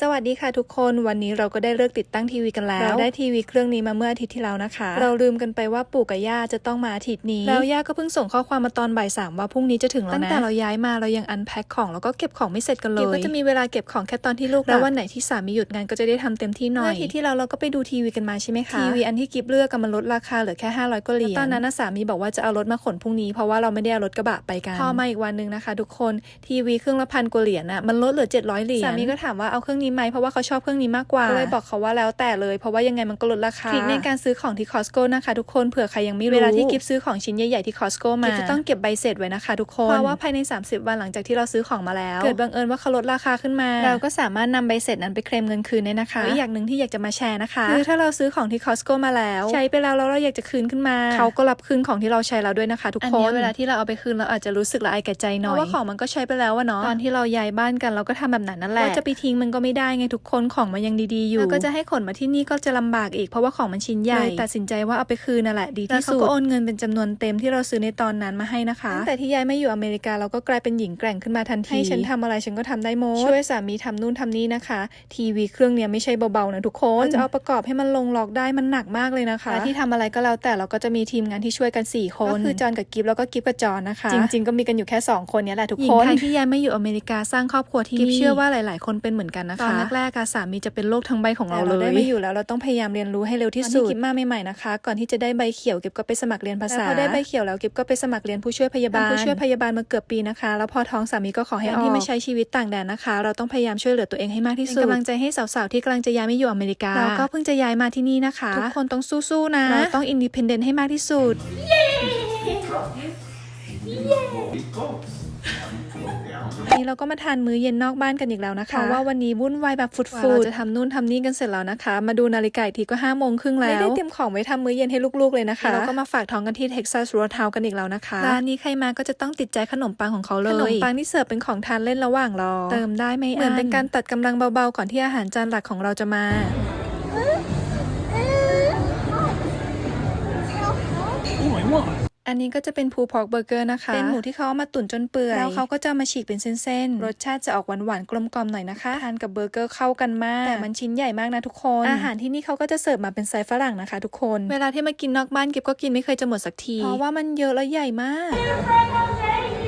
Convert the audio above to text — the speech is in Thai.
สวัสดีค่ะทุกคนวันนี้เราก็ได้เลิกติดตั้งทีวีกันแล้ว เราได้ทีวีเครื่องนี้มาเมื่ออาทิตย์ที่แล้วนะคะ เราลืมกันไปว่าปู่กับย่าจะต้องมาอาทิตย์นี้ แล้วย่าก็เพิ่งส่งข้อความมาตอนบ่ายสามว่าพรุ่งนี้จะถึงแล้วนะตั้งแต่เราย้ายมาเรายังอันแพ็คของแล้วก็เก็บของไม่เสร็จกันเลยก็จะมีเวลาเก็บของแค่ตอนที่ลูกแล้ววันไหนที่สามีหยุดงานก็จะได้ทำเต็มที่หน่อยอาทิตย์ที่แล้วเราก็ไปดูทีวีกันมาใช่ไหมคะทีวีอันที่กิฟเลือกกันมันลดราคาเหลือแค่500กว่าเหรียญตอนนั้นนะสามีบอกว่าจะเอารถมาขนพรุ่งนี้เพราะว่าเราไม่ได้เอารถกระบะไปกันพอมาอีกวันหนึ่งนะคะ ทุกคนทีวีเครื่องละพันกว่าเหรียญน่ะมันลดเหลือ700เหรียญสามีก็ถามว่าเอาเครื่องนี้ไหมเพราะว่าเขาชอบเครื่องนี้มากกว่าก็เลยบอกเขาว่าแล้วแต่เลย เพราะว่ายังไงมันก็ลดราคาทริคในการซื้อของที่คอสโก้นะคะทุกคนเผื่อใครยังไม่รู้เวลาที่กิฟซื้อของชิ้นใหญ่ๆที่คอสโก้มากิฟจะต้องเก็บใบเสร็จไว้นะคะทุกคนเพราะว่าภายใน 30 วันหลังจากที่เราซื้อของมาแล้ว เกิดบังเอิญว่าเขาลดราคาขึ้นมา เราก็สามารถนำใบเสร็จนั้นไปเคลมเงินคืนได้นะคะอีกอย่างหนึ่งที่อยากจะมาแชร์นะคะคือถ้าเราซื้อของที่คอสโก้มาแล้ว ใช้ไปแล้วแล้วเราอยากจะคืนขึ้นมา เขาก็รับคืนของที่เราใช้แล้วด้วยนะคะ ทุกคนเวลาที่เราเอาไปคืนเราอาจจะรู้สึกละอายแก่ใจหน่อยเพราะว่าของมันก็ใช้ไปแล้วอะเนาะตอนที่เราย้ายบ้านกันเราก็ทำแบบนั้นนั่นแหละจะไปทิ้งมันก็ไม่ได้ไงทุกคนของมันยังดีๆอยู่แล้วก็จะให้ขนมาที่นี่ก็จะลำบากอีกเพราะว่าของมันชิ้นใหญ่ตัดสินใจว่าเอาไปคืนนั่นแหละดีที่สุดเขาก็โอนเงินเป็นจำนวนเต็มที่เราซื้อในตอนนั้นมาให้นะคะตั้งแต่ที่ย้ายมาอยู่อเมริกาเราก็กลายเป็นหญิงแกร่งขึ้นมาทันทีให้ฉันทำอะไรฉันก็ทำได้หมดช่วยสามีทำนู่นทำนี่นะคะ ทีวีเครื่องเนี้ยไม่ใช่เบาๆนะทุกคนจะเอาประกอบให้มันลงล็อกได้มันหนักมากเลยนะคะและที่ทำอะไรก็แล้วแต่เราก็จะมีทีมงานที่ช่วยกันสี่คนก็คือจอนกับกิฟแล้วก็กิฟกับจอนนะคะ จริง ๆ ก็มีกันอยู่แค่สองคนเนี้ยแหละทุกคนหญิงไทยที่ย้ายมาอยู่อเมริกาสร้างครอบครัวที่นี่กิฟเชื่อว่าหลาย ๆ คนเป็นเหมือนกันนะคะตอนแรกๆอะสามีจะเป็นโรคทั้งใบของเราเลยได้มาอยู่แล้วเราต้องพยายามเรียนรู้ให้เร็วที่สุดกิฟมาใหม่ๆนะคะ ก่อนที่จะได้ใบเขียวกิฟก็ไปสมัครเรียนภาษาพอได้ใบเขียวแล้วกิฟก็ไปสมัครเรียนผู้ช่วยพยาบาลผู้ช่วยพยาบาลมาเกือบปีนะคะ แล้วพอท้องสามีก็ขอให้ออกที่มาใช้ชีวิตต่างแดนนะคะ เราต้องพยายามช่วยเหลือตัวเองให้มากที่สุดเป็นกำลังใจให้สาวๆที่กำลังจะย้ายมาอยู่อเมริกาเราก็เพิ่งจะย้ายมาที่นี่นะคะทุกคนต้องสู้ๆนะเราต้องอินดิเพนเดนต์ให้มากที่สุดวันนี้ เราก็มาทานมื้อเย็นนอกบ้านกันอีกแล้วนะคะเพราะว่าวันนี้วุ่นวายแบบฟุดฟูเราจะทำนู่นทำนี่กันเสร็จแล้วนะคะ มาดูนาฬิกาอีกทีก็ห้าโมงครึ่งแล้วไม่ได้เตรียมของไว้ทำมื้อเย็นให้ลูกๆเลยนะคะเราก็มาฝากท้องกันที่เท็กซัสโรทาวกันอีกแล้วนะคะร้านนี้ใครมาก็จะต้องติดใจขนมปังของเขาเลยขนมปังที่เสิร์ฟเป็นของทานเล่นระหว่างรอเติมได้ไม่อั้นเหมือนเป็นการตัดกำลังเบาๆก่อนที่อาหารจานหลักของเราจะมา อันนี้ก็จะเป็นพูพอกเบอร์เกอร์นะคะ เป็นหมูที่เขาเอามาตุ๋นจนเปื่อย แล้วเขาก็จะเอามาฉีกเป็นเส้นๆ รสชาติจะออกหวานๆกลมกล่อมหน่อยนะคะ ทานกับเบอร์เกอร์เข้ากันมาก แต่มันชิ้นใหญ่มากนะทุกคน อาหารที่นี่เขาก็จะเสิร์ฟมาเป็นไซส์ฝรั่งนะคะ ทุกคน เวลาที่มากินนอกบ้านเก็บก็กินไม่เคยจะหมดสักที เพราะว่ามันเยอะและใหญ่มาก Frank, okay?